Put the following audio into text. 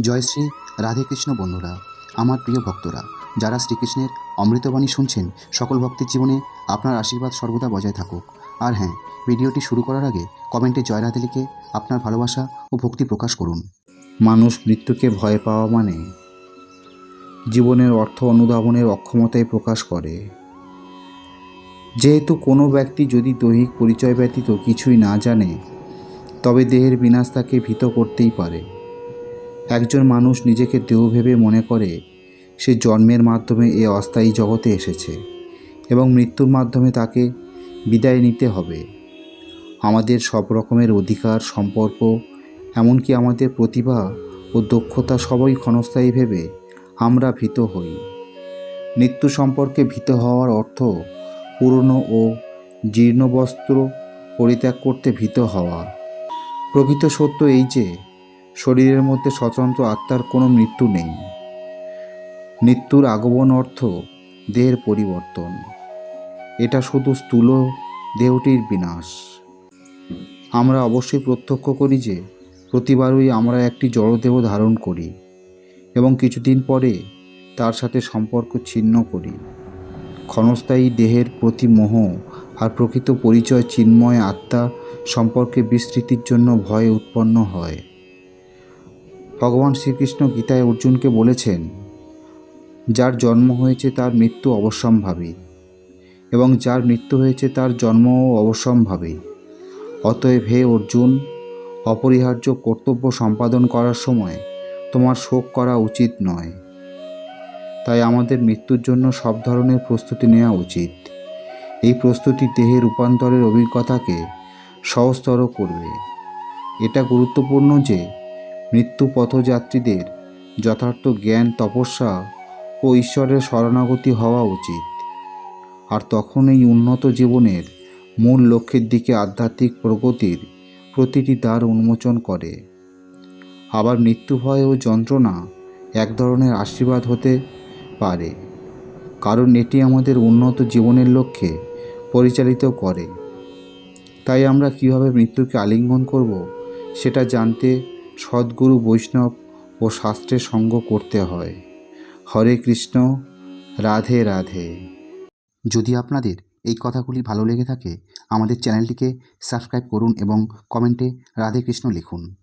জয় শ্রী রাধেকৃষ্ণ বন্ধুরা, আমার প্রিয় ভক্তরা, যারা শ্রীকৃষ্ণের অমৃতবাণী শুনছেন, সকল ভক্তের জীবনে আপনার আশীর্বাদ সর্বদা বজায় থাকুক। আর হ্যাঁ ভিডিওটি শুরু করার আগে কমেন্টে জয় রাধে লিখে আপনার ভালোবাসা ও ভক্তি প্রকাশ করুন। মানুষ মৃত্যুকে ভয় পাওয়া মানে? জীবনের অর্থ অনুধাবনের অক্ষমতায় প্রকাশ করে। যেহেতু কোনো ব্যক্তি যদি দৈহিক পরিচয় ব্যতীত কিছুই না জানে, তবে দেহের বিনাশ তাকে ভীত করতেই পারে। একজন মানুষ নিজেকে দেহ ভেবে মনে করে, সে জন্মের মাধ্যমে এ অস্থায়ী জগতে এসেছে এবং মৃত্যুর মাধ্যমে তাকে বিদায় নিতে হবে। আমাদের সব রকমের অধিকার, সম্পর্ক, এমনকি আমাদের প্রতিভা ও দক্ষতা সবই ক্ষণস্থায়ী ভেবে আমরা ভীত হই। মৃত্যু সম্পর্কে ভীত হওয়ার অর্থ পুরনো ও জীর্ণ বস্ত্র পরিত্যাগ করতে ভীত হওয়া। প্রকৃত সত্য এই যে শরীরের মধ্যে স্বতন্ত্র আত্মার কোনো মৃত্যু নেই। মৃত্যুর আগমন অর্থ দেহের পরিবর্তন। এটা শুধু স্থূল দেহটির বিনাশ। আমরা অবশ্যই প্রত্যক্ষ করি যে প্রতিবারই আমরা একটি জড়দেহ ধারণ করি এবং কিছুদিন পরে তার সাথে সম্পর্ক ছিন্ন করি। ক্ষণস্থায়ী দেহের প্রতি মোহ আর প্রকৃত পরিচয়, চিন্ময় আত্মা সম্পর্কে বিস্তৃতির জন্য ভয় উৎপন্ন হয়। ভগবান শ্রীকৃষ্ণ গীতায় অর্জুনকে বলেছেন, যার জন্ম হয়েছে তার মৃত্যু অবশ্যম্ভাবী এবং যার মৃত্যু হয়েছে তার জন্মও অবশ্যম্ভাবী। অতএব হে অর্জুন, অপরিহার্য কর্তব্য সম্পাদন করার সময় তোমার শোক করা উচিত নয়। তাই আমাদের মৃত্যুর জন্য সব ধরনের প্রস্তুতি নেওয়া উচিত। এই প্রস্তুতি দেহের রূপান্তরের অভিজ্ঞতাকে সহজতর করবে। এটা গুরুত্বপূর্ণ যে মৃত্যু পথযাত্রীদের যথার্থ জ্ঞান, তপস্যা ও ঈশ্বরের শরণাগতি হওয়া উচিত। আর তখন এই উন্নত জীবনের মূল লক্ষ্যের দিকে আধ্যাত্মিক প্রগতির প্রতিটি দ্বার উন্মোচন করে। আবার মৃত্যু ভয় ও যন্ত্রণা এক ধরনের আশীর্বাদ হতে পারে, কারণ এটি আমাদের উন্নত জীবনের লক্ষ্যে পরিচালিত করে। তাই আমরা কীভাবে মৃত্যুকে আলিঙ্গন করব, সেটা জানতে সদ্গুরু বৈষ্ণব ও শাস্ত্রের সঙ্গ করতে হয়। হরে কৃষ্ণ, রাধে রাধে। যদি আপনাদের এই কথাগুলি ভালো লেগে থাকে, আমাদের চ্যানেলটিকে সাবস্ক্রাইব করুন এবং কমেন্টে রাধে কৃষ্ণ লিখুন।